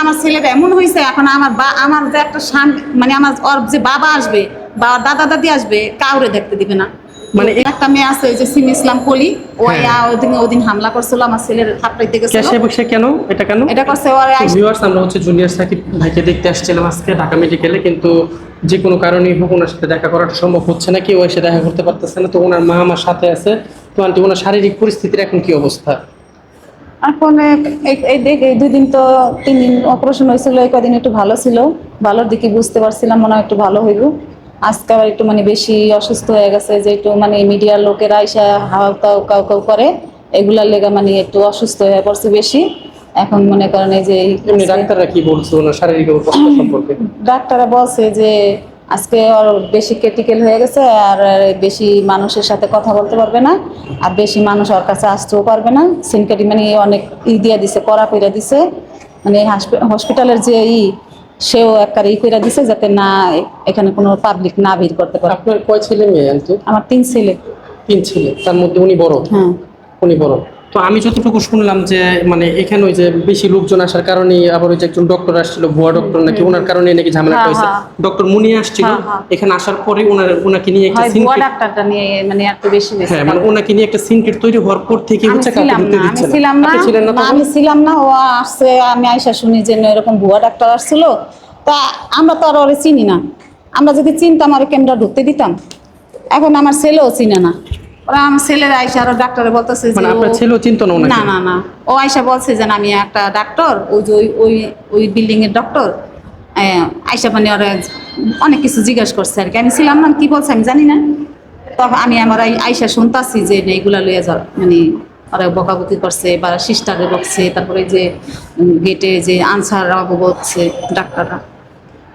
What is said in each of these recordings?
আমার ছেলেটা এমন হয়েছে এখন আমার বা আমার যে একটা শান- মানে আমার ওর যে বাবা আসবে বা দাদা দাদি আসবে কাউরে দেখতে দিবে না। মানে একটা মেয়ে আছে যে সিম ইসলাম কলি ও হ্যাঁ। ওদিন ওদিন হামলা করছিল আমার ছেলের থাপড়াইতে গেছিল। ক্যাশে বসে কেন? এটা কেন? এটা করছে ওর ভিউয়ার্স আমরা হচ্ছে জুনিয়র সাকিব ভাইকে দেখতে আসছিলাম আজকে ঢাকা মেডিকেলে কিন্তু যে কোনো কারণেই হোক ওনার সাথে দেখা করাটা সম্ভব হচ্ছে না কেউ এসে দেখা করতে পারতেছে না। তো ওনার মা আমার সাথে আছে। তো আন্টি ওনার শারীরিক পরিস্থিতির এখন কি অবস্থা? এখন এই- দেখ এই দুই দিন তো তিন দিন অপারেশন হয়েছিল এই কদিন একটু ভালো ছিল। ভালোর দিকে বুঝতে পারছিলাম মনে হয় একটু ভালো হইব। আজকে আবার একটু মানে বেশি অসুস্থ হয়ে গেছে যে একটু মানে মিডিয়ার লোকেরা এসে হাওয়া কাউ কাউ কাউ করে এগুলার লেগে মানে একটু অসুস্থ হয়ে পড়ছে বেশি। এখন মনে করেন এই যে ডাক্তাররা কি বলছে শারীরিক অবস্থা সম্পর্কে? ডাক্তাররা বলছে যে আজকে ওর বেশি ক্রিটিক্যাল হয়ে গেছে আর বেশি মানুষের সাথে কথা বলতে পারবে না আর বেশি মানুষ ওর কাছে আসতেও পারবে না। সিনকাটি মানে অনেক ই দিয়ে দিছে কড়া কইরা দিছে। মানে হসপিটালের যে ই সেও একবার ই কইরা দিছে যাতে না এখানে কোনো পাবলিক না ভিড় করতে পারে। আপনার কয় ছেলে মেয়ে আমার তিন ছেলে। তিন ছেলে তার মধ্যে উনি বড়? হ্যাঁ। উনি বড়। তো আমি যতটুকু শুনলাম যে মানে এখানে ওই যে বেশি লোকজন আসার কারণে আবার ওই যে একজন ডক্টর আসছিল ভুয়া ডক্টর নাকি ওনার কারণে নাকি ঝামেলা হ্যাঁ, হয়েছে। হ্যাঁ। ডক্টর মুনি আসছিল হ্যাঁ, হ্যাঁ। এখানে আসার পরে ওনার ওনাকে নিয়ে একটা হয় সিন ভুয়া ডাক্তারটা নিয়ে মানে একটু বেশি হ্যাঁ মানে ওনাকে নিয়ে একটা সিনকেট তৈরি হওয়ার পর থেকে হচ্ছে কাউকে ঢুকতে না আমি দিচ্ছে ছিলাম না আমি ছিলাম না ও আসছে আমি আইসা শুনি যে এরকম ভুয়া ডাক্তার আসছিল। তা আমরা তো আর ওরে চিনি না। আমরা যদি চিনতাম আর ক্যামেরা ঢুকতে দিতাম। এখন আমার ছেলেও চিনে না। ওরা আমার ছেলের আইসা আরও ডাক্তারে বলতেছে যে মানে আপনার ছেলেও চিনতো না না না না। ও আইসা বলছে যে আমি একটা ডাক্তার ওই যে ওই ওই ওই বিল্ডিং এর ডক্টর আইসা মানে ওরা অনেক কিছু জিজ্ঞাসা করছে আর কি। আমি ছিলাম না কি বলছে আমি জানি না। তখন আমি আমার আই- আইসা শুনতাছি যে এইগুলা লইয়া যা মানে ওরা বকাবকি করছে বা সিস্টারে বকছে তারপরে যে গেটে যে আনসার বলছে ডাক্তাররা।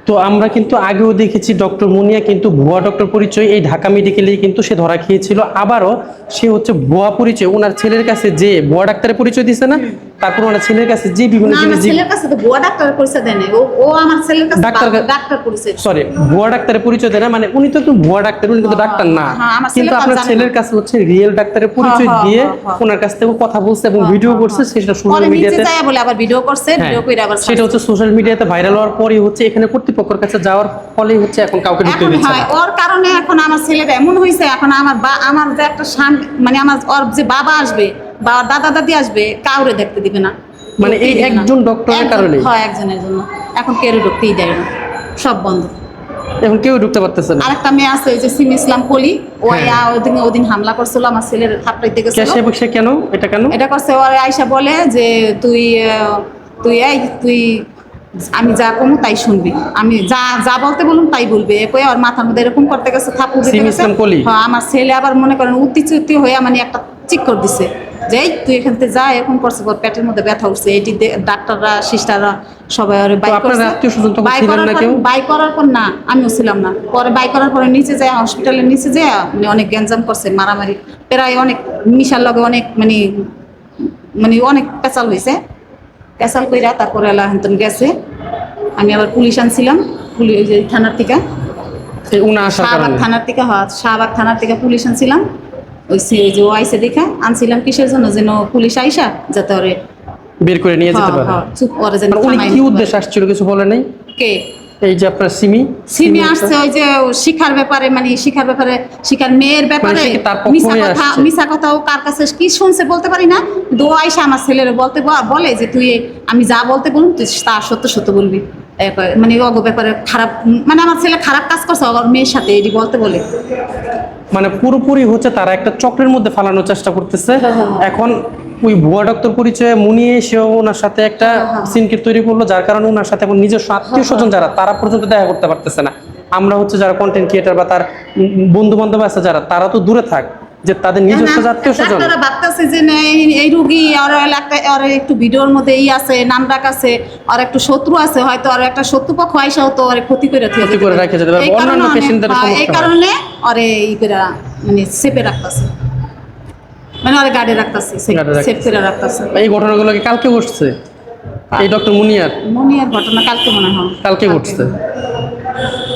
তো আমরা কিন্তু আগেও দেখেছি ডক্টর মুনিয়া কিন্তু ভুয়া ডক্টর পরিচয়, এই ঢাকা মেডিকেলে কিন্তু সে ধরা খেয়েছিল। আবারও সে হচ্ছে ভুয়া পরিচয়। ওনার ছেলের কাছে যে ভুয়া ডাক্তারের পরিচয় দিছে না তারপর ওনার ছেলের কাছে যে বিভিন্ন জিনিস ছেলের কাছে তো ডাক্তারের পরিচয় দেয় নাই। ও আমার ছেলের কাছে ডাক্তার- ডাক্তার পরিচয় সরি ভুয়া ডাক্তারের পরিচয় দেয় না মানে উনি তো একটু ভুয়া ডাক্তার উনি কিন্তু ডাক্তার না। হ্যাঁ, কিন্তু আপনার ছেলের কাছে হচ্ছে রিয়েল ডাক্তারের পরিচয় হ্যাঁ, দিয়ে হ্যাঁ, হ্যাঁ। ওনার কাছ থেকে কথা বলছে এবং ভিডিও করছে সেটা সোশ্যাল পরে মিডিয়াতে যায় বলে আবার ভিডিও করছে হ্যাঁ, ভিডিও করে আবার সেটা হচ্ছে সোশ্যাল মিডিয়াতে ভাইরাল হওয়ার পরই হচ্ছে এখানে কর্তৃপক্ষের কাছে যাওয়ার ফলে হচ্ছে এখন কাউকে ঢুকতে দিচ্ছে হয় না। ওর কারণে এখন আমার ছেলেটা এমন হয়েছে এখন আমার বা আমার যে একটা মানে আমার ওর যে বাবা আসবে বা দাদা দাদি আসবে কাউরে দেখতে দিবে না। মানে এই। একজন ডক্টরের কারণে? হয় একজনের জন্য। এখন কেউ ঢুকতেই দেয় না। সব বন্ধ। এখন কেউ ঢুকতে পারতেছে না। আরেকটা মেয়ে আছে ওই যে সিম ইসলাম কলি ও হ্যাঁ। ওদিন ওদিন হামলা করছিল আমার ছেলের থাপড়াইতে গেছিল। ক্যাশে বসে কেন? এটা কেন? এটা করছে ওর আয়সা বলে যে তুই তুই এই তুই আমি যা কমু তাই শুনবি। আমি যা যা বলতে বলুন তাই বলবে। এ কয়ে ওর মাথার মধ্যে এরকম করতে গেছে থাপু দিতে সিম গেছে? হ্যাঁ আমার ছেলে আবার মনে করেন উত্তি চুত্তি হয়ে মানে একটা চিক করে দিছে। যে এই তুই এখান থেকে যা এখন করছে ওর পেটের মধ্যে ব্যথা উঠছে। এটি ডাক্তাররা সিস্টাররা সবাই ওরে বাই আপনার করছে। বাই করার না পর কেউ? বাই করার পর না আমিও ছিলাম না। পরে বাই করার পরে নিচে যায় হসপিটালের নিচে যায় মানে অনেক গ্যাঞ্জাম করছে মারামারি। প্রায় অনেক মিশার লগে অনেক মানে মানে অনেক পেঁচাল হয়েছে পেঁচাল কইরা তারপরে এলা হেন্তন গেছে। আমি আবার পুলিশ আনছিলাম পুলিশ ওই যে থানার থেকে। শাহবাগ থানার থেকে হ্যাঁ শাহবাগ থানার থেকে পুলিশ আনছিলাম। ওই সে যে ও আইসে দেখা আনছিলাম কিসের জন্য? যেন পুলিশ আইসা যাতে ওরে বের করে নিয়ে যেতে হ্যাঁ, পারে। হ্যাঁ, চুপ ওরে যেন উনি কি। উদ্দেশ্য আসছিল কিছু বলে নাই? কে? এই যে আপনার সিমি? সিমি আসছে ওই যে শিখার ব্যাপারে মানে শিখার ব্যাপারে শিখার মেয়ের ব্যাপারে মানে পক্ষ মিশা কথা? মিশা কথা ও কার কাছে কি শুনছে বলতে পারি না। দো আইসা আমার ছেলের বলতে বলে যে তুই আমি যা বলতে বলুন তুই তা সত্য সত্য বলবি। মানে অগ ব্যাপারে খারাপ মানে আমার ছেলে খারাপ কাজ করছে ওর মেয়ের সাথে এটি বলতে বলে। মানে পুরোপুরি হচ্ছে তারা একটা চক্রের মধ্যে ফালানোর চেষ্টা করতেছে। হ্যাঁ, এখন ওই ভুয়া ডক্টর পরিচয়ে মুনি এসেও ওনার সাথে একটা হ্যাঁ, সিনকে তৈরি করল যার কারণে ওনার সাথে এখন নিজস্ব আত্মীয় স্বজন যারা তারা পর্যন্ত দেখা করতে পারতেছে না। আমরা হচ্ছে যারা কন্টেন্ট ক্রিয়েটার বা তার বন্ধু বান্ধব আছে যারা তারা তো দূরে থাক। যে তাদের নিজস্ব আত্মীয় স্বজন। ভাবতেছে যে না, এই- এই রুগী আর এলাকায় আর একটু ভিডিওর মধ্যে ই আছে নাম ডাক আছে আর একটু শত্রু আছে হয়তো আর একটা শত্রুপক্ষ আইসাও তো আর ক্ষতি করে ক্ষতি করে রেখে যেতে পারে। অন্যান্য patientদের অনেক- হ্যাঁ, এই কারণে আরে ই করে মানে সেপে রাখতেছে। মানে আরে গাড়ি রাখতাছে। সেপ করে রাখতেছে। এই ঘটনাগুলো কি কালকে ঘটছে? এই ডক্টর মুনিয়ার? মনিয়ার ঘটনা কালকে মনে হয়। কালকে। ঘটছে।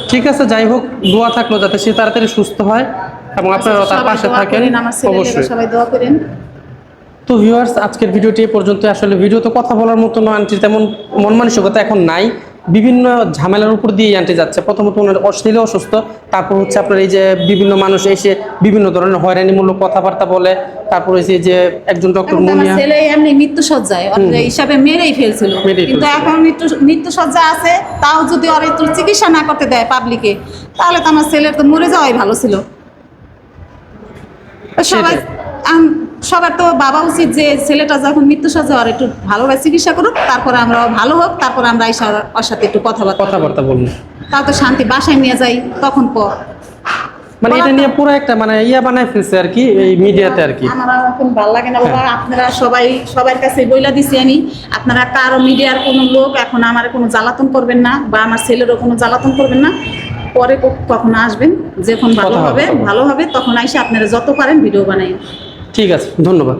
ঠিক আছে যাই হোক দোয়া থাকল যাতে সে তাড়াতাড়ি সুস্থ হয়। এবং আপনারা তার পাশে থাকেন অবশ্যই। সবাই দোয়া করেন। তো ভিউয়ার্স আজকের ভিডিওটি পর্যন্ত। আসলে ভিডিওতে কথা বলার মতো না আন্টি তেমন মন মানসিকতা এখন নাই। বিভিন্ন ঝামেলার উপর দিয়ে আন্টি যাচ্ছে। প্রথমত ওনার ছেলে অসুস্থ। তারপর হচ্ছে আপনার এই যে বিভিন্ন মানুষ এসে বিভিন্ন ধরনের হয়রানিমূলক কথাবার্তা বলে। তারপর হচ্ছে যে একজন ডক্টর তো মুনিয়া। ছেলে এমনি মৃত্যু সজ্জায় হিসাবে মেরেই ফেলছিল। কিন্তু এখন মৃত্যু মৃত্যু সজ্জা আছে। তাও যদি ওর চিকিৎসা না করতে দেয় পাবলিকে তাহলে তো আমার ছেলের তো মরে যাওয়াই ভালো ছিল। তো সবাই সবার তো বাবা উচিত যে ছেলেটা যখন মৃত্যু সজ্জা ওর একটু ভালোভাবে চিকিৎসা করুক তারপরে আমরা ভালো হোক তারপরে আমরা এসে ওর- সাথে একটু কথাবার্তা বলব। কথাবার্তা বলুন তাও তো শান্তি বাসায় নিয়ে যাই তখন পর। মানে এটা নিয়ে পুরো একটা মানে ইয়া বানায় ফেলছে আর কি এই মিডিয়াতে আর কি। আমার আর এখন ভালো লাগে না। বাবা আপনারা সবাই সবার কাছে বইলা দিছি আমি আপনারা কারও মিডিয়ার কোনো লোক এখন আমার কোনো জ্বালাতন করবেন না বা আমার ছেলেরও কোনো জ্বালাতন করবেন না। পরে কখন আসবেন যখন ভালো হবে হবে। ভালো হবে তখন আইসে আপনারা যত পারেন ভিডিও বানাই ঠিক আছে ধন্যবাদ।